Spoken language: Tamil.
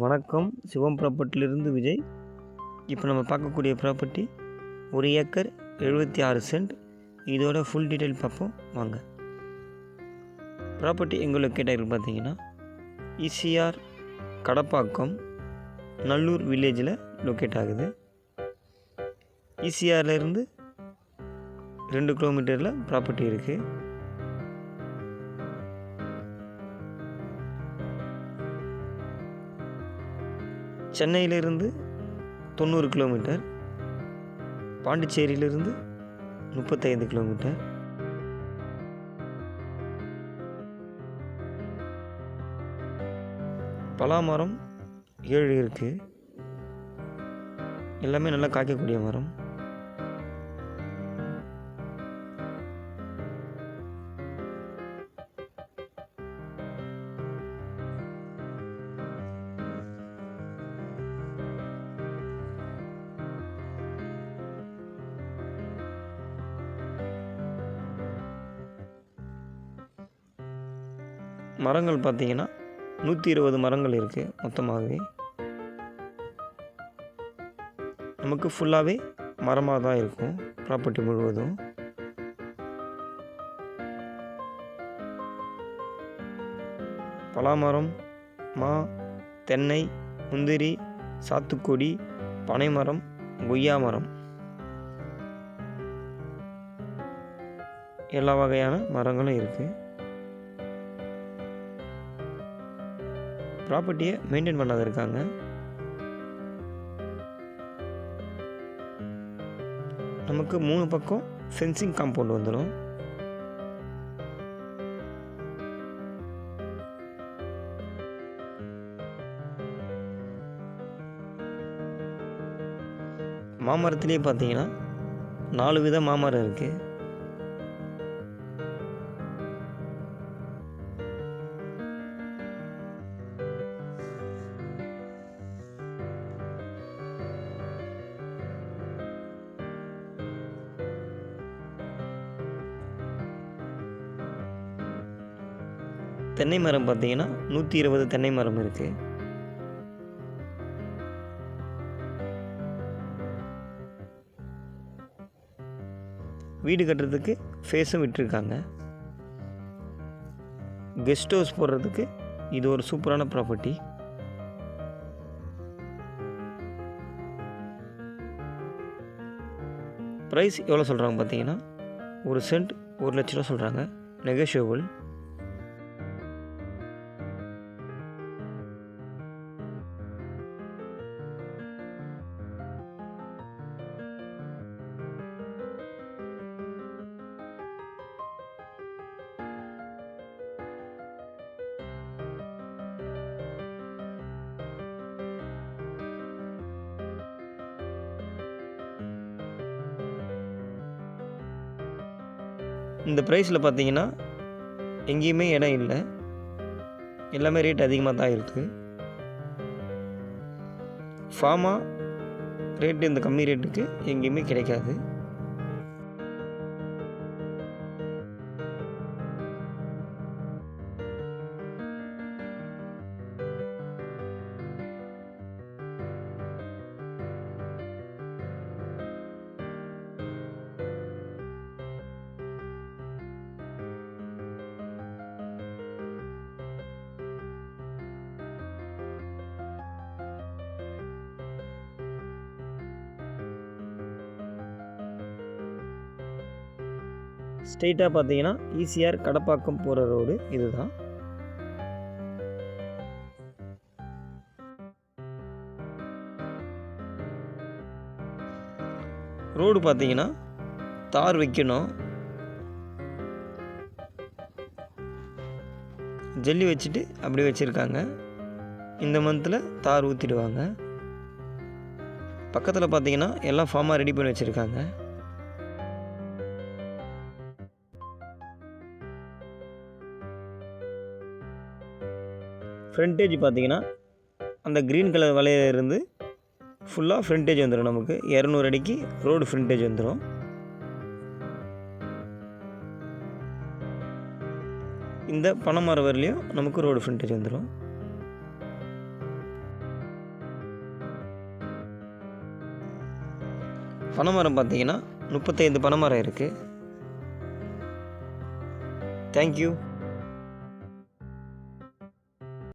வணக்கம். சிவம் ப்ராப்பர்ட்டிலிருந்து விஜய். இப்போ நம்ம பார்க்கக்கூடிய ப்ராப்பர்ட்டி ஒரு ஏக்கர் எழுபத்தி ஆறு சென்ட். இதோட ஃபுல் டீட்டெயில் பார்ப்போம். வாங்க. ப்ராப்பர்ட்டி எங்கே லொக்கேட் பார்த்தீங்கன்னா இசிஆர் கடப்பாக்கம் நல்லூர் வில்லேஜில் லொக்கேட் ஆகுது. இசிஆர்லேருந்து ரெண்டு கிலோமீட்டரில் ப்ராப்பர்ட்டி இருக்குது சென்னையிலிருந்து தொண்ணூறு கிலோமீட்டர் பாண்டிச்சேரியிலிருந்து முப்பத்தைந்து கிலோமீட்டர். பலாமரம் ஏழு இருக்குது எல்லாமே நல்லா காய்க்கக்கூடிய மரம். மரங்கள் பார்த்திங்கன்னா நூற்றி இருபது மரங்கள் இருக்குது மொத்தமாகவே. நமக்கு ஃபுல்லாகவே மரமாக தான் இருக்கும் ப்ராப்பர்ட்டி முழுவதும். பலாமரம் மா தென்னை முந்திரி சாத்துக்குடி பனைமரம் கொய்யா மரம். எல்லா வகையான மரங்களும் இருக்குது ப்ராப்பர்ட்டியை மெயின்டைன் பண்ணாத இருக்காங்க நமக்கு மூணு பக்கம் ஃபென்சிங் காம்பவுண்ட் வந்துடும் மாமரத்துலேயே பார்த்தீங்கன்னா நாலு வித மாமரம் இருக்குது தென்னை மரம் பார்த்தீங்கன்னா நூற்றி இருபது தென்னை மரம் இருக்குது வீடு கட்டுறதுக்கு ஃபேஸும் விட்டுருக்காங்க. கெஸ்ட் ஹவுஸ் போடுறதுக்கு இது ஒரு சூப்பரான ப்ராப்பர்ட்டி ப்ரைஸ் எவ்வளோ சொல்கிறாங்க பார்த்தீங்கன்னா? ஒரு சென்ட் ஒரு லட்ச ரூபா சொல்கிறாங்க நெகோஷியபிள் இந்த ப்ரைஸில் பார்த்தீங்கன்னா எங்கேயுமே இடம் இல்லை. எல்லாமே ரேட் அதிகமாக தான் இருக்குது ஃபார்மா ரேட்டு இந்த கம்மி ரேட்டுக்கு எங்கேயுமே கிடைக்காது. ஸ்ட்ரெயிட்டாக பார்த்தீங்கன்னா ஈஸியாக கடப்பாக்கம் போகிற ரோடு இதுதான். ரோடு பார்த்தீங்கன்னா தார் வைக்கணும். ஜல்லி வச்சுட்டு அப்படி வச்சுருக்காங்க. இந்த மந்தில் தார் ஊற்றிடுவாங்க பக்கத்தில் பார்த்தீங்கன்னா எல்லாம் ஃபார்மாக ரெடி பண்ணி வச்சுருக்காங்க. ஃப்ரண்டேஜ் பார்த்தீங்கன்னா அந்த க்ரீன் கலர் வலையிலிருந்து ஃபுல்லாக ஃப்ரண்டேஜ் வந்துடும் நமக்கு. இரநூறு அடிக்கு ரோடு ஃப்ரண்டேஜ் வந்துடும் இந்த பனைமர வரலையும் நமக்கு ரோடு ஃப்ரண்டேஜ் வந்துடும் பனைமரம் பார்த்தீங்கன்னா முப்பத்தைந்து பனைமரம் இருக்குது தேங்க்யூ